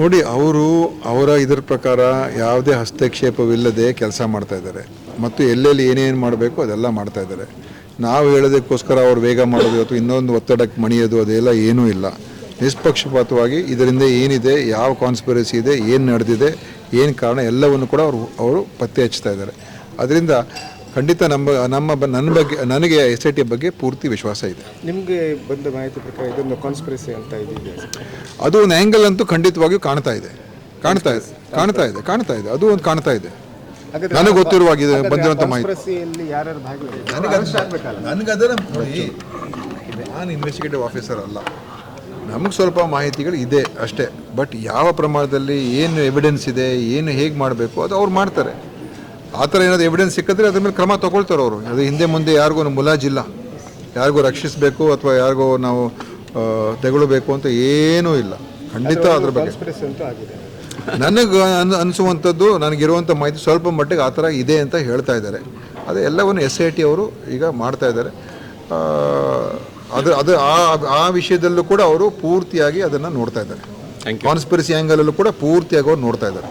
ನೋಡಿ, ಅವರು ಅವರ ಇದರ ಪ್ರಕಾರ ಯಾವುದೇ ಹಸ್ತಕ್ಷೇಪವಿಲ್ಲದೆ ಕೆಲಸ ಮಾಡ್ತಾ ಇದ್ದಾರೆ. ಮತ್ತು ಎಲ್ಲೆಲ್ಲಿ ಏನೇನು ಮಾಡಬೇಕು ಅದೆಲ್ಲ ಮಾಡ್ತಾ ಇದ್ದಾರೆ. ನಾವು ಹೇಳೋದಕ್ಕೋಸ್ಕರ ಅವ್ರು ವೇಗ ಮಾಡೋದು ಅಥವಾ ಇನ್ನೊಂದು ಒತ್ತಡಕ್ಕೆ ಮಣಿಯೋದು ಅದೆಲ್ಲ ಏನೂ ಇಲ್ಲ. ನಿಷ್ಪಕ್ಷಪಾತವಾಗಿ ಇದರಿಂದ ಏನಿದೆ, ಯಾವ ಕಾನ್ಸ್ಪಿರಸಿ ಇದೆ, ಏನು ನಡೆದಿದೆ, ಏನು ಕಾರಣ ಎಲ್ಲವನ್ನು ಕೂಡ ಅವರು ಅವರು ಪತ್ತೆ ಹಚ್ತಾ ಇದ್ದಾರೆ. ಅದರಿಂದ ಖಂಡಿತ ನಮ್ಮ ನಮ್ಮ ಬ- ನನ್ನ ಬಗ್ಗೆ ನನಗೆ ಎಸ್ ಐ ಟಿ ಬಗ್ಗೆ ಪೂರ್ತಿ ವಿಶ್ವಾಸ ಇದೆ. ನಿಮಗೆ ಬಂದ ಮಾಹಿತಿ ಪ್ರಕಾರ ಇದೊಂದು ಕಾನ್ಸ್ಪಿರಸಿ ಅಂತ ಇದೆ ಅದು ಒಂದು ಆ್ಯಂಗಲ್ ಅಂತೂ ಖಂಡಿತವಾಗಿಯೂ ಕಾಣ್ತಾ ಇದೆ. ಕಾಣ್ತಾ ಇದೆ ಕಾಣ್ತಾ ಇದೆ ಕಾಣ್ತಾ ಇದೆ. ಅದು ಒಂದು ಕಾಣ್ತಾ ಇದೆ. ನನಗೆ ಗೊತ್ತಿರುವಾಗ ಇದು ಬಂದಿರುವಂಥ ಮಾಹಿತಿ. ಕಾನ್ಸ್ಪಿರಸಿಯಲ್ಲಿ ಯಾರ್ಯಾರು ಭಾಗಿಯಾಗಿದ್ದಾರೆ? ನಾನು ಇನ್ವೆಸ್ಟಿಗೇಟಿವ್ ಆಫೀಸರ್ ಅಲ್ಲ. ನಮಗೆ ಸ್ವಲ್ಪ ಮಾಹಿತಿಗಳು ಇದೆ ಅಷ್ಟೇ. ಬಟ್ ಯಾವ ಪ್ರಮಾಣದಲ್ಲಿ ಏನು ಎವಿಡೆನ್ಸ್ ಇದೆ ಏನು ಹೇಗೆ ಮಾಡಬೇಕು ಅದು ಅವ್ರು ಮಾಡ್ತಾರೆ. ಆ ಥರ ಏನಾದ್ರು ಎವಿಡೆನ್ಸ್ ಸಿಕ್ಕಿದ್ರೆ ಅದ್ರ ಮೇಲೆ ಕ್ರಮ ತೊಗೊಳ್ತಾರೆ ಅವರು. ಅದು ಹಿಂದೆ ಮುಂದೆ ಯಾರಿಗೂ ಮುಲಾಜಿಲ್ಲ ಯಾರಿಗೂ ರಕ್ಷಿಸಬೇಕು ಅಥವಾ ಯಾರಿಗೂ ನಾವು ತೆಗೊಳ್ಬೇಕು ಅಂತ ಏನೂ ಇಲ್ಲ. ಖಂಡಿತ ಅದ್ರ ಬಗ್ಗೆ. ಕಾನ್ಸ್ಪಿರಸಿ ಅಂತೂ ಆಗಿದೆ. ನನಗೆ ಅನ್ ಅನಿಸುವಂಥದ್ದು ನನಗಿರುವಂಥ ಮಾಹಿತಿ ಸ್ವಲ್ಪ ಮಟ್ಟಿಗೆ ಆ ಥರ ಇದೆ ಅಂತ ಹೇಳ್ತಾ ಇದ್ದಾರೆ. ಅದು ಎಲ್ಲವನ್ನು ಎಸ್ ಐ ಟಿ ಅವರು ಈಗ ಮಾಡ್ತಾ ಇದ್ದಾರೆ. ಆ, ಅದು ಅದು ಆ ಆ ವಿಷಯದಲ್ಲೂ ಕೂಡ ಅವರು ಪೂರ್ತಿಯಾಗಿ ಅದನ್ನು ನೋಡ್ತಾ ಇದ್ದಾರೆ. ಕಾನ್ಸ್ಪಿರಸಿ ಆ್ಯಂಗಲಲ್ಲೂ ಕೂಡ ಪೂರ್ತಿಯಾಗಿ ಅವ್ರು ನೋಡ್ತಾ ಇದ್ದಾರೆ.